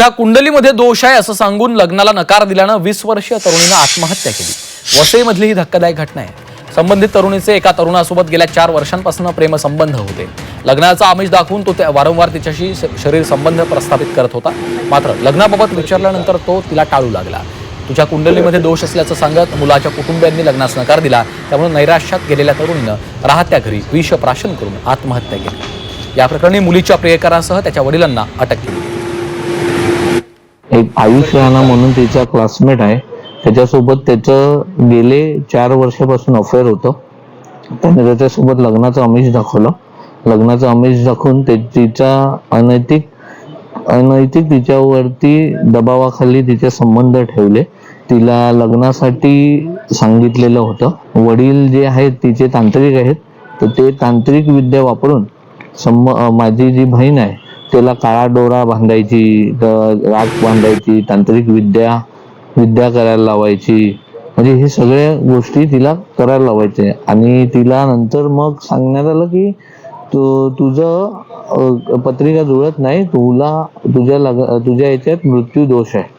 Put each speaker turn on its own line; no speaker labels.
तुझ्या कुंडलीमध्ये दोष आहे असं सांगून लग्नाला नकार दिल्यानं वीस वर्षीय तरुणीनं आत्महत्या केली. वसईमधली ही धक्कादायक घटना आहे. संबंधित तरुणीचे एका तरुणासोबत गेल्या चार वर्षांपासून प्रेमसंबंध होते. लग्नाचा आमिष दाखवून तो त्या- वारंवार तिच्याशी शरीर संबंध प्रस्थापित करत होता. मात्र लग्नाबाबत विचारल्यानंतर तो तिला टाळू लागला. तुझ्या कुंडलीमध्ये दोष असल्याचं सांगत मुलाच्या कुटुंबियांनी लग्नास नकार दिला. त्यामुळे नैराश्यात गेलेल्या तरुणीनं राहत्या घरी विषप्राशन करून आत्महत्या केली. या प्रकरणी मुलीच्या प्रियकरासह त्याच्या वडिलांना अटक केली.
एक आयुष राणा म्हणून तिचा क्लासमेट आहे. त्याच्यासोबत त्याचं गेले चार वर्षापासून अफेअर होतं. त्याने त्याच्यासोबत लग्नाचं आमिष दाखवलं. लग्नाचं आमिष दाखवून ते तिचा अनैतिक अनैतिक तिच्यावरती दबावाखाली तिचे संबंध ठेवले. तिला लग्नासाठी सांगितलेलं होतं. वडील जे आहेत तिचे तांत्रिक आहेत तर ते तांत्रिक विद्या वापरून संब माझी जी बहीण आहे त्याला काळा डोरा बांधायची राग राख बांधायची तांत्रिक विद्या विद्या करायला लावायची. म्हणजे हे सगळ्या गोष्टी तिला करायला लावायचे. आणि तिला नंतर मग सांगण्यात आलं की तू तुझं पत्रिका जुळत नाही तुला तुझ्या लग तुझ्या याच्यात मृत्यू दोष आहे.